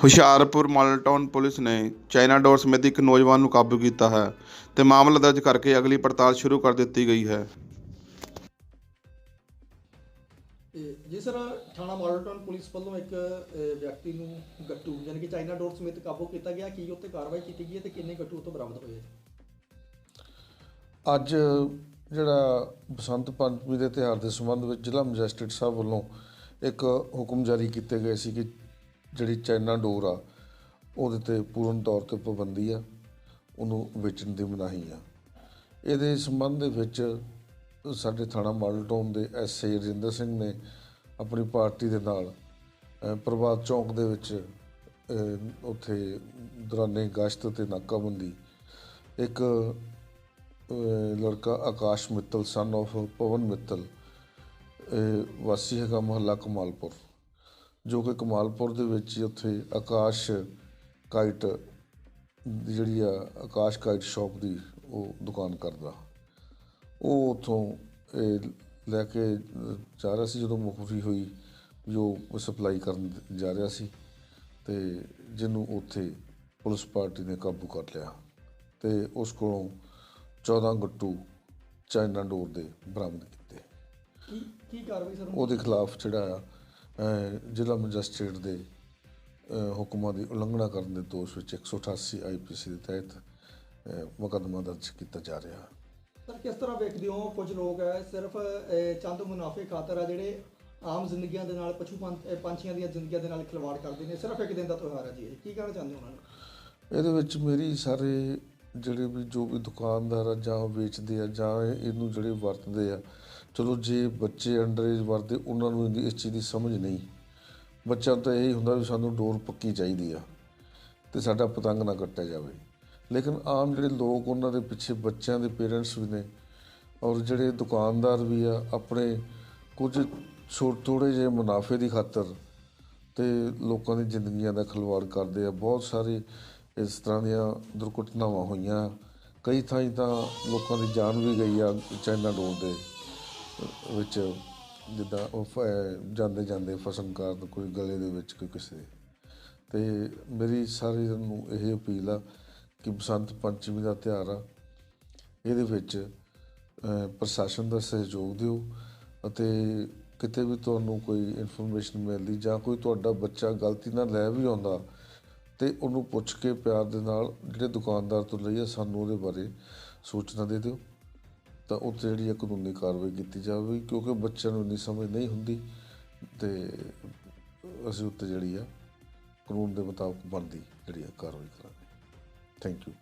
Hoshiarpur Model Town police ਨੇ China ਡੋਰ ਸਮੇਤ ਇੱਕ ਨੌਜਵਾਨ ਨੂੰ ਕਾਬੂ ਕੀਤਾ ਹੈ ਤੇ ਮਾਮਲਾ ਦਰਜ ਕਰਕੇ ਅਗਲੀ ਪੜਤਾਲ ਸ਼ੁਰੂ ਕਰ ਦਿੱਤੀ ਗਈ ਹੈ। ਤੇ ਜਿਸ ਤਰ੍ਹਾਂ ਥਾਣਾ ਮਾਡਲਟਨ ਪੁਲਿਸ ਵੱਲੋਂ ਇੱਕ ਅਹ, ਵਿਅਕਤੀ ਨੂੰ ਗੱਟੂ ਯਾਨੀ ਕਿ ਚਾਈਨਾ ਡੋਰ ਸਮੇਤ ਕਾਬੂ ਕੀਤਾ ਗਿਆ ਕੀ ਉੱਤੇ ਕਾਰਵਾਈ ਕੀਤੀ ਗਈ ਹੈ ਤੇ ਕਿੰਨੇ ਗੱਟੂ ਉੱਥੋਂ ਬਰਾਮਦ ਹੋਏ ਅੱਜ ਜਿਹੜਾ ਬਸੰਤ ਪੰਚਮੀ ਦੇ ਤਿਉਹਾਰ ਦੇ ਸੰਬੰਧ ਵਿੱਚ ਜ਼ਿਲ੍ਹਾ ਮੈਜਿਸਟਰੇਟ ਸਾਹਿਬ ਵੱਲੋਂ ਇੱਕ ਹੁਕਮ ਜਾਰੀ ਕੀਤੇ ਗਏ ਸੀ ਕਿ ਜਿਹੜੀ ਚਾਈਨਾ ਡੋਰ ਆ, ਉਹਦੇ ਤੇ ਪੂਰਨ ਤੌਰ ਤੇ ਪਾਬੰਦੀ ਆ, ਉਹਨੂੰ ਵੇਚਣ ਦੀ ਮਨਾਹੀ ਆ। ਇਹਦੇ ਸੰਬੰਧ ਦੇ ਵਿੱਚ ਸਾਡੇ ਥਾਣਾ ਮਾਡਲ ਟਾਊਨ ਦੇ ਐਸਏ ਰਜਿੰਦਰ ਸਿੰਘ ਨੇ ਆਪਣੀ ਪਾਰਟੀ ਦੇ ਨਾਲ ਪ੍ਰਭਾਤ ਚੌਂਕ ਦੇ ਵਿੱਚ ਉੱਥੇ ਦੌਰਾਨੇ ਗਸ਼ਤ ਤੇ ਨਾਕਾਬੰਦੀ, ਇੱਕ ਲੜਕਾ ਆਕਾਸ਼ ਮਿੱਤਲ ਸਨ of ਪਵਨ ਮਿੱਤਲ ਵਾਸੀ ਹੈਗਾ ਮਹੱਲਾ ਕਮਾਲਪੁਰ। ਜੋ ਕਿ ਕਮਾਲਪੁਰ ਦੇ ਵਿੱਚ ਉੱਥੇ ਆਕਾਸ਼ ਕਾਈਟ ਜਿਹੜੀ ਆ ਆਕਾਸ਼ ਕਾਈਟ ਸ਼ਾਪ ਦੀ ਉਹ ਦੁਕਾਨ ਕਰਦਾ। ਉਹ ਉਥੋਂ ਲੈ ਕੇ ਜਾ ਰਿਹਾ ਸੀ ਜਦੋਂ ਮੁਖਬਰੀ ਹੋਈ ਜੋ ਸਪਲਾਈ ਕਰਨ ਜਾ ਰਿਹਾ ਸੀ ਤੇ ਜਿਹਨੂੰ ਉੱਥੇ ਪੁਲਿਸ ਪਾਰਟੀ ਨੇ ਕਾਬੂ ਕਰ ਲਿਆ ਤੇ ਉਸ ਕੋਲੋਂ 14 ਗੱਟੂ ਚਾਈਨਾ ਡੋਰ ਦੇ ਬਰਾਮਦ ਕੀਤੇ। ਕੀ ਕੀ ਕਾਰਵਾਈ ਸਰ? ਉਹਦੇ ਖਿਲਾਫ ਜਿਹੜਾ ਜ਼ਿਲ੍ਹਾ ਮੈਜਿਸਟ੍ਰੇਟ ਦੇ ਹੁਕਮਾਂ ਦੀ ਉਲੰਘਣਾ ਕਰਨ ਦੇ ਦੋਸ਼ ਵਿੱਚ 188 ਆਈਪੀਸੀ ਦੇ ਤਹਿਤ ਮੁਕੱਦਮਾ ਦਰਜ ਕੀਤਾ ਜਾ ਰਿਹਾ। ਸਰ ਕਿਸ ਤਰ੍ਹਾਂ ਵੇਖਦੇ ਹੋ? ਕੁਝ ਲੋਕ ਹੈ ਸਿਰਫ ਚੰਦ ਮੁਨਾਫੇ ਖਾਤਰ ਆ ਜਿਹੜੇ ਆਮ ਜ਼ਿੰਦਗੀਆਂ ਦੇ ਨਾਲ ਪਸ਼ੂ ਪੰਛੀਆਂ ਦੀਆਂ ਜ਼ਿੰਦਗੀਆਂ ਦੇ ਨਾਲ ਖਿਲਵਾੜ ਕਰਦੇ ਨੇ। ਸਿਰਫ ਇੱਕ ਦਿਨ ਦਾ ਤਿਉਹਾਰ ਹੈ ਜੀ ਇਹ। ਕੀ ਕਹਿਣਾ ਚਾਹੁੰਦੇ ਹੋ ਉਹਨਾਂ ਨੂੰ? ਇਹਦੇ ਵਿੱਚ ਮੇਰੀ ਸਾਰੇ ਜਿਹੜੇ ਵੀ ਜੋ ਵੀ ਦੁਕਾਨਦਾਰ ਆ ਜਾਂ ਵੇਚਦੇ ਆ ਜਾਂ ਇਹ- ਇਹਨੂੰ ਜਿਹੜੇ ਵਰਤਦੇ ਆ ਚਲੋ ਜੇ ਬੱਚੇ ਅੰਡਰ ਏਜ ਵਰਦੇ, ਉਹਨਾਂ ਨੂੰ ਇਸ ਚੀਜ਼ ਦੀ ਸਮਝ ਨਹੀਂ। ਬੱਚਿਆਂ ਨੂੰ ਤਾਂ ਇਹ ਹੁੰਦਾ ਵੀ ਸਾਨੂੰ ਡੋਰ ਪੱਕੀ ਚਾਹੀਦੀ ਆ ਤੇ ਸਾਡਾ ਪਤੰਗ ਨਾ ਕੱਟਿਆ ਜਾਵੇ। ਲੇਕਿਨ ਆਮ ਜਿਹੜੇ ਲੋਕ ਉਹਨਾਂ ਦੇ ਪਿੱਛੇ ਬੱਚਿਆਂ ਦੇ ਪੇਰੈਂਟਸ ਵੀ ਨੇ ਔਰ ਜਿਹੜੇ ਦੁਕਾਨਦਾਰ ਵੀ ਆ, ਆਪਣੇ ਕੁਝ ਛੋਟੇ ਥੋੜੇ ਜਿਹੇ ਮੁਨਾਫੇ ਦੀ ਖਾਤਰ ਤੇ ਲੋਕਾਂ ਦੀ ਜ਼ਿੰਦਗੀਆਂ ਦਾ ਖਿਲਵਾੜ ਕਰਦੇ ਆ, ਬਹੁਤ ਸਾਰੇ ਇਸ ਤਰ੍ਹਾਂ ਦੀਆਂ ਦੁਰਘਟਨਾਵਾਂ ਹੋਈਆਂ। ਕਈ ਥਾਈਂ ਤਾਂ ਲੋਕਾਂ ਦੀ ਜਾਨ ਵੀ ਗਈ ਆ ਚਾਈਨਾ ਡੋਰ ਦੇ ਵਿੱਚ ਜਿੱਦਾਂ ਉਹ ਜਾਂਦੇ ਜਾਂਦੇ ਫਸਣ ਕਾਰਨ ਕੋਈ ਗਲੇ ਦੇ ਵਿੱਚ ਕੋਈ ਕਿਸੇ ਦੇ। ਤੇ ਮੇਰੀ ਸਾਰਿਆਂ ਨੂੰ ਇਹ ਅਪੀਲ ਆ ਕਿ ਬਸੰਤ ਪੰਚਮੀ ਦਾ ਤਿਉਹਾਰ ਆ, ਇਹਦੇ ਵਿੱਚ ਪ੍ਰਸ਼ਾਸਨ ਦਾ ਸਹਿਯੋਗ ਦਿਓ ਅਤੇ ਕਿਤੇ ਵੀ ਤੁਹਾਨੂੰ ਕੋਈ ਇਨਫੋਰਮੇਸ਼ਨ ਮਿਲਦੀ ਜਾਂ ਕੋਈ ਤੁਹਾਡਾ ਬੱਚਾ ਗਲਤੀ ਨਾਲ ਲੈ ਵੀ ਆਉਂਦਾ ਤੇ ਉਹਨੂੰ ਪੁੱਛ ਕੇ ਪਿਆਰ ਦੇ ਨਾਲ ਜਿਹੜੇ ਦੁਕਾਨਦਾਰ ਤੋਂ ਲਈ ਆ, ਸਾਨੂੰ ਉਹਦੇ ਬਾਰੇ ਸੂਚਨਾ ਦੇ ਦਿਓ ਤਾਂ ਉੱਥੇ ਜਿਹੜੀ ਆ ਕਾਨੂੰਨੀ ਕਾਰਵਾਈ ਕੀਤੀ ਜਾਵੇ ਕਿਉਂਕਿ ਬੱਚਿਆਂ ਨੂੰ ਇੰਨੀ ਸਮਝ ਨਹੀਂ ਹੁੰਦੀ ਤੇ ਅਸੀਂ ਉੱਤੇ ਜਿਹੜੀ ਆ ਕਾਨੂੰਨ ਦੇ ਮੁਤਾਬਕ ਬਣਦੀ ਜਿਹੜੀ ਆ ਕਾਰਵਾਈ ਕਰਾਂਗੇ। Thank you